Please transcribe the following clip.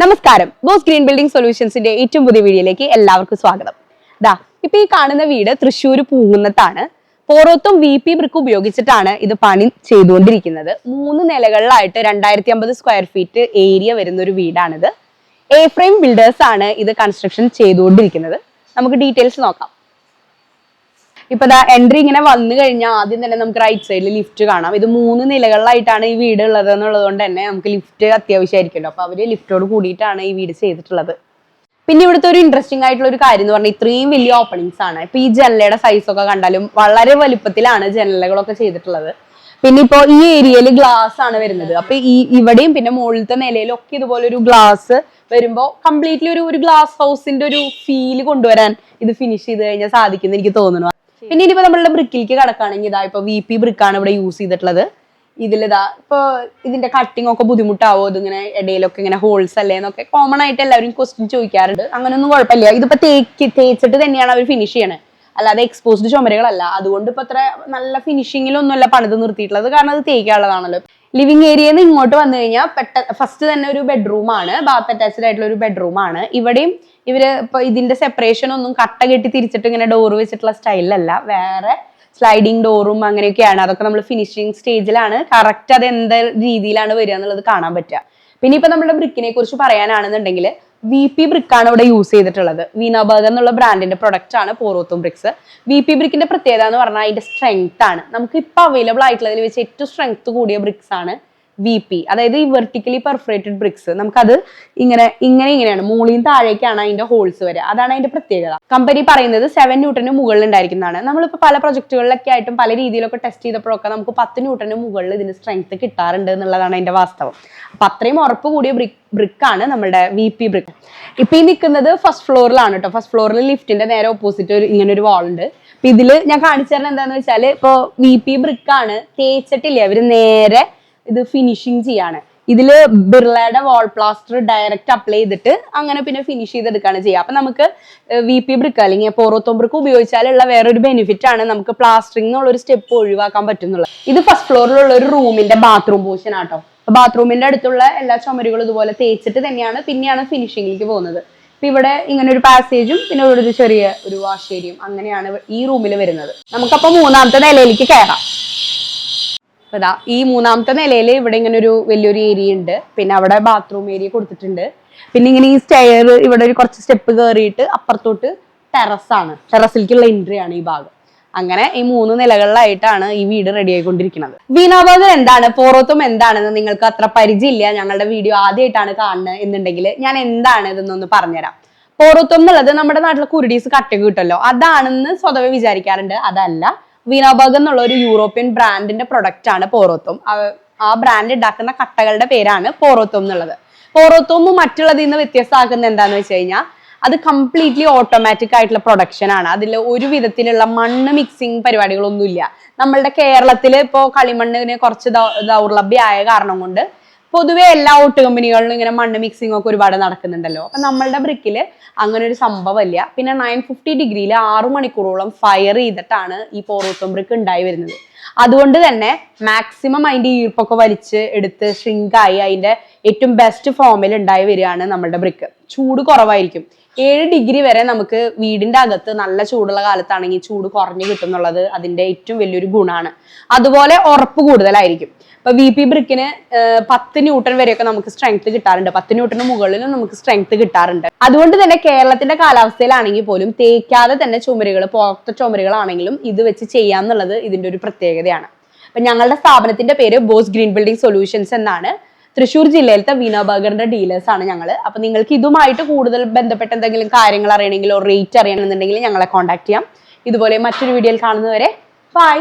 നമസ്കാരം. Boss green building സൊല്യൂഷൻസിന്റെ ഏറ്റവും പുതിയ വീഡിയോയിലേക്ക് എല്ലാവർക്കും സ്വാഗതം. ദാ ഇപ്പൊ ഈ കാണുന്ന വീട് തൃശ്ശൂർ പൂങ്ങുന്നത്താണ്. പോറോത്തും വി പി ബ്രിക്ക് ഉപയോഗിച്ചിട്ടാണ് ഇത് പണി ചെയ്തുകൊണ്ടിരിക്കുന്നത്. മൂന്ന് നിലകളിലായിട്ട് രണ്ടായിരത്തി അമ്പത് സ്ക്വയർ ഫീറ്റ് ഏരിയ വരുന്ന ഒരു വീടാണിത്. എ ഫ്രെയിം ബിൽഡേഴ്സ് ആണ് ഇത് കൺസ്ട്രക്ഷൻ ചെയ്തുകൊണ്ടിരിക്കുന്നത്. നമുക്ക് ഡീറ്റെയിൽസ് നോക്കാം. ഇപ്പൊ ദാ എൻട്രി ഇങ്ങനെ വന്നു കഴിഞ്ഞാൽ ആദ്യം തന്നെ നമുക്ക് റൈറ്റ് സൈഡിൽ ലിഫ്റ്റ് കാണാം. ഇത് മൂന്ന് നിലകളിലായിട്ടാണ് ഈ വീട് ഉള്ളത് എന്നുള്ളത് കൊണ്ട് തന്നെ നമുക്ക് ലിഫ്റ്റ് അത്യാവശ്യമായിരിക്കുമല്ലോ. അപ്പൊ അവർ ലിഫ്റ്റോട് കൂടിയിട്ടാണ് ഈ വീട് ചെയ്തിട്ടുള്ളത്. പിന്നെ ഇവിടുത്തെ ഒരു ഇൻട്രസ്റ്റിംഗ് ആയിട്ടുള്ള ഒരു കാര്യം എന്ന് പറഞ്ഞാൽ ഇത്രയും വലിയ ഓപ്പണിങ്സ് ആണ്. ഇപ്പൊ ഈ ജനലയുടെ സൈസ് ഒക്കെ കണ്ടാലും വളരെ വലുപ്പത്തിലാണ് ജനലകളൊക്കെ ചെയ്തിട്ടുള്ളത്. പിന്നെ ഇപ്പോ ഈ ഏരിയയിൽ ഗ്ലാസ് ആണ് വരുന്നത്. അപ്പൊ ഈ ഇവിടെയും പിന്നെ മുകളിലത്തെ നിലയിലും ഒക്കെ ഇതുപോലെ ഒരു ഗ്ലാസ് വരുമ്പോ കംപ്ലീറ്റ്ലി ഒരു ഒരു ഗ്ലാസ് ഹൗസിന്റെ ഒരു ഫീൽ കൊണ്ടുവരാൻ ഇത് ഫിനിഷ് ചെയ്ത് കഴിഞ്ഞാൽ സാധിക്കും എനിക്ക് തോന്നുന്നു. പിന്നെ ഇനിയിപ്പോ നമ്മളുടെ ബ്രിക്കിലേക്ക് കടക്കുകയാണെങ്കിൽ ഇതാ ഇപ്പൊ വി പി ബ്രിക്കാണ് ഇവിടെ യൂസ് ചെയ്തിട്ടുള്ളത്. ഇതിലിതാ ഇപ്പൊ ഇതിന്റെ കട്ടിംഗ് ഒക്കെ ബുദ്ധിമുട്ടാവോ? ഇതിങ്ങനെ ഇടയിലൊക്കെ ഇങ്ങനെ ഹോൾസ് അല്ലേ? എന്നൊക്കെ കോമൺ ആയിട്ട് എല്ലാവരും ക്വസ്റ്റ്യൻ ചോദിക്കാറുണ്ട്. അങ്ങനെയൊന്നും കുഴപ്പമില്ല. ഇതിപ്പോ തേക്ക് തേച്ചിട്ട് തന്നെയാണ് അവർ ഫിനിഷ് ചെയ്യണേ. അല്ലാതെ എക്സ്പോസ്ഡ് ചുമരുകളല്ല. അതുകൊണ്ട് ഇപ്പൊ അത്ര നല്ല ഫിനിഷിങ്ങിലൊന്നുമല്ല പണിത് നിർത്തിയിട്ടുള്ളത്. കാരണം അത് തേക്കാനുള്ളതാണല്ലോ. ലിവിങ് ഏരിയയിൽ നിന്ന് ഇങ്ങോട്ട് വന്നു കഴിഞ്ഞാൽ പെട്ട ഫസ്റ്റ് തന്നെ ഒരു ബെഡ്റൂം ആണ്. ബാത്ത് അറ്റാച്ച്ഡ് ആയിട്ടുള്ള ഒരു ബെഡ്റൂം ആണ്. ഇവിടെയും ഇവർ ഇപ്പൊ ഇതിന്റെ സെപ്പറേഷൻ ഒന്നും കട്ട കെട്ടി തിരിച്ചിട്ട് ഇങ്ങനെ ഡോർ വെച്ചിട്ടുള്ള സ്റ്റൈലല്ല വേറെ സ്ലൈഡിങ് ഡോറും അങ്ങനെയൊക്കെയാണ്. അതൊക്കെ നമ്മൾ ഫിനിഷിങ് സ്റ്റേജിലാണ് കറക്റ്റ് അത് എന്ത് രീതിയിലാണ് വരിക എന്നുള്ളത് കാണാൻ പറ്റുക. പിന്നെ ഇപ്പൊ നമ്മുടെ ബ്രിക്കിനെ കുറിച്ച് പറയാനാണെന്നുണ്ടെങ്കിൽ വി പി ആണ് ഇവിടെ യൂസ് ചെയ്തിട്ടുള്ളത്. വീണാബർഗ് എന്നുള്ള ബ്രാൻഡിന്റെ പ്രൊഡക്റ്റ് ആണ് പോറോത്തും ബ്രിക്സ് വി പി ബ്രിക്കിന്റെ പ്രത്യേകത എന്ന് പറഞ്ഞാൽ അതിന്റെ സ്ട്രെങ്ത് ആണ്. നമുക്ക് ഇപ്പൊ അവൈലബിൾ ആയിട്ടുള്ളതിൽ വെച്ച് ഏറ്റവും സ്ട്രെങ്ത് കൂടിയ ബ്രിക്സ് ആണ് വി പി അതായത് ഈ വെർട്ടിക്കലി പെർഫറേറ്റഡ് ബ്രിക്സ് നമുക്കത് ഇങ്ങനെ ഇങ്ങനെ ഇങ്ങനെയാണ്. മൂളിയും താഴേക്കാണ് അതിന്റെ ഹോൾസ് വരെ. അതാണ് അതിന്റെ പ്രത്യേകത. കമ്പനി പറയുന്നത് സെവൻ ന്യൂട്ടന് മുകളിൽ ഉണ്ടായിരിക്കുന്നതാണ്. നമ്മളിപ്പോൾ പല പ്രൊജക്ടുകളിലൊക്കെ ആയിട്ടും പല രീതിയിലൊക്കെ ടെസ്റ്റ് ചെയ്തപ്പോഴൊക്കെ നമുക്ക് പത്ത് ന്യൂട്ടന് മുകളിൽ ഇതിന് സ്ട്രെങ്ത് കിട്ടാറുണ്ട് എന്നുള്ളതാണ് അതിന്റെ വാസ്തവം. അപ്പൊ അത്രയും ഉറപ്പ് കൂടിയ ബ്രിക് ബ്രിക്കാണ് നമ്മുടെ വി പി ബ്രിക്ക് ഇപ്പൊ ഈ നിൽക്കുന്നത് ഫസ്റ്റ് ഫ്ലോറിലാണ് കേട്ടോ. ഫസ്റ്റ് ഫ്ലോറിൽ ലിഫ്റ്റിന്റെ നേരെ ഓപ്പോസിറ്റ് ഒരു ഇങ്ങനെ ഒരു വാൾ ഉണ്ട്. അപ്പൊ ഇതിൽ ഞാൻ കാണിച്ചു തരുന്നത് എന്താണെന്ന് വെച്ചാൽ ഇപ്പൊ വി പി ബ്രിക്കാണ് തേച്ചിട്ടില്ല? അവർ നേരെ ഇത് ഫിനിഷിങ് ചെയ്യാണ്. ഇതിൽ ബിർളയുടെ വാൾ പ്ലാസ്റ്റർ ഡയറക്റ്റ് അപ്ലൈ ചെയ്തിട്ട് അങ്ങനെ പിന്നെ ഫിനിഷ് ചെയ്തെടുക്കുകയാണ് ചെയ്യുക. അപ്പൊ നമുക്ക് വി പി ബ്രിക്ക് അല്ലെങ്കിൽ പോറോത്തോ ബ്രിക്ക് ഉപയോഗിച്ചാലുള്ള വേറൊരു ബെനിഫിറ്റ് ആണ് നമുക്ക് പ്ലാസ്റ്ററിംഗ് എന്നുള്ള ഒരു സ്റ്റെപ്പ് ഒഴിവാക്കാൻ പറ്റുന്നുള്ളത്. ഇത് ഫസ്റ്റ് ഫ്ലോറിലുള്ള ഒരു റൂമിന്റെ ബാത്റൂം പോർഷൻ ആട്ടോ. ബാത്റൂമിന്റെ അടുത്തുള്ള എല്ലാ ചുമരുകളും ഇതുപോലെ തേച്ചിട്ട് തന്നെയാണ് പിന്നെയാണ് ഫിനിഷിങ്ങിലേക്ക് പോകുന്നത്. ഇപ്പൊ ഇവിടെ ഇങ്ങനെ ഒരു പാസേജും പിന്നെ ഒരു ചെറിയ ഒരു വാഷ് ഏരിയയും അങ്ങനെയാണ് ഈ റൂമിൽ വരുന്നത്. നമുക്കപ്പോ മൂന്നാമത്തെ നിലയിലേക്ക് കയറാം. അപ്പൊ ഇതാ ഈ മൂന്നാമത്തെ നിലയിൽ ഇവിടെ ഇങ്ങനെ ഒരു വലിയൊരു ഏരിയ ഉണ്ട്. പിന്നെ അവിടെ ബാത്റൂം ഏരിയ കൊടുത്തിട്ടുണ്ട്. പിന്നെ ഇങ്ങനെ ഈ സ്റ്റെയർ ഇവിടെ ഒരു കുറച്ച് സ്റ്റെപ്പ് കയറിയിട്ട് അപ്പുറത്തോട്ട് ടെറസാണ് ടെറസിലേക്കുള്ള എൻട്രി ആണ് ഈ ഭാഗം. അങ്ങനെ ഈ മൂന്ന് നിലകളിലായിട്ടാണ് ഈ വീട് റെഡി ആയിക്കൊണ്ടിരിക്കുന്നത്. വീണാബർഗർ എന്താണ്? പോറോത്തും എന്താണെന്ന് നിങ്ങൾക്ക് അത്ര പരിചയമില്ല. ഞങ്ങളുടെ വീഡിയോ ആദ്യമായിട്ടാണ് കാണുന്നത് എന്നുണ്ടെങ്കിൽ ഞാൻ എന്താണ് ഇതെന്നൊന്ന് പറഞ്ഞുതരാം. പോറോത്തും എന്നുള്ളത് നമ്മുടെ നാട്ടിലെ കുരുടീസ് കട്ടക്ക് കിട്ടുമല്ലോ. അതാണെന്ന് സ്വതവേ വിചാരിക്കാറുണ്ട്. അതല്ല. വീണാബർഗ് എന്നുള്ള ഒരു യൂറോപ്യൻ ബ്രാൻഡിന്റെ പ്രൊഡക്റ്റ് ആണ് പോറോത്തും. ആ- ബ്രാൻഡ് ഉണ്ടാക്കുന്ന കട്ടകളുടെ പേരാണ് പോറോത്തും എന്നുള്ളത്. പോറോത്തും മറ്റുള്ളതിൽ നിന്ന് വ്യത്യസ്തമാക്കുന്ന എന്താന്ന് വെച്ച് കഴിഞ്ഞാൽ അത് കംപ്ലീറ്റ്ലി ഓട്ടോമാറ്റിക് ആയിട്ടുള്ള പ്രൊഡക്ഷൻ ആണ്. അതിൽ ഒരു വിധത്തിലുള്ള മണ്ണ് മിക്സിങ് പരിപാടികളൊന്നുമില്ല. നമ്മളുടെ കേരളത്തിൽ ഇപ്പോൾ കളിമണ്ണിന് കുറച്ച് ദൗർലഭ്യമായ കാരണം കൊണ്ട് പൊതുവെ എല്ലാ ഓട്ട് കമ്പനികളിലും ഇങ്ങനെ മണ്ണ് മിക്സിംഗ് ഒക്കെ ഒരുപാട് നടക്കുന്നുണ്ടല്ലോ. അപ്പൊ നമ്മളുടെ ബ്രിക്കിൽ അങ്ങനെ ഒരു സംഭവമില്ല പിന്നെ നയൻ ഫിഫ്റ്റി ഡിഗ്രിയിൽ ആറു മണിക്കൂറോളം ഫയർ ചെയ്തിട്ടാണ് ഈ പോറോത്തും ബ്രിക്ക് ഉണ്ടായി വരുന്നത്. അതുകൊണ്ട് തന്നെ മാക്സിമം അതിന്റെ ഈർപ്പൊക്കെ വലിച്ച് എടുത്ത് ഷ്രിങ്കായി അതിന്റെ ഏറ്റവും ബെസ്റ്റ് ഫോമിൽ ഉണ്ടായി വരികയാണ് നമ്മുടെ ബ്രിക്ക് ചൂട് കുറവായിരിക്കും. ഏഴ് ഡിഗ്രി വരെ നമുക്ക് വീടിന്റെ അകത്ത് നല്ല ചൂടുള്ള കാലത്താണെങ്കിൽ ചൂട് കുറഞ്ഞു കിട്ടുന്നുള്ളത് അതിന്റെ ഏറ്റവും വലിയൊരു ഗുണമാണ് അതുപോലെ ഉറപ്പ് കൂടുതലായിരിക്കും. ഇപ്പൊ വി പി ബ്രിക്കിന് പത്ത് ന്യൂട്ടൺ വരെയൊക്കെ നമുക്ക് സ്ട്രെങ്ത് കിട്ടാറുണ്ട്. പത്ത് ന്യൂട്ടന് മുകളിലും നമുക്ക് സ്ട്രെങ്ത് കിട്ടാറുണ്ട്. അതുകൊണ്ട് തന്നെ കേരളത്തിന്റെ കാലാവസ്ഥയിലാണെങ്കിൽ പോലും തേക്കാതെ തന്നെ ചുമരുകൾ പുറത്തെ ചുമരുകളാണെങ്കിലും ഇത് വെച്ച് ചെയ്യാന്നുള്ളത് ഇതിന്റെ ഒരു പ്രത്യേകതയാണ് അപ്പൊ ഞങ്ങളുടെ സ്ഥാപനത്തിന്റെ പേര് ബോസ് ഗ്രീൻ ബിൽഡിംഗ് സൊല്യൂഷൻസ് എന്നാണ്. തൃശ്ശൂർ ജില്ലയിലത്തെ വീണ ഡീലേഴ്സ് ആണ് ഞങ്ങൾ അപ്പൊ നിങ്ങൾക്ക് ഇതുമായിട്ട് കൂടുതൽ ബന്ധപ്പെട്ട എന്തെങ്കിലും കാര്യങ്ങൾ അറിയണമെങ്കിലോ റേറ്റ് അറിയണമെന്നുണ്ടെങ്കിൽ ഞങ്ങളെ കോൺടാക്ട് ചെയ്യാം. ഇതുപോലെ മറ്റൊരു വീഡിയോയിൽ കാണുന്നവരെ ബൈ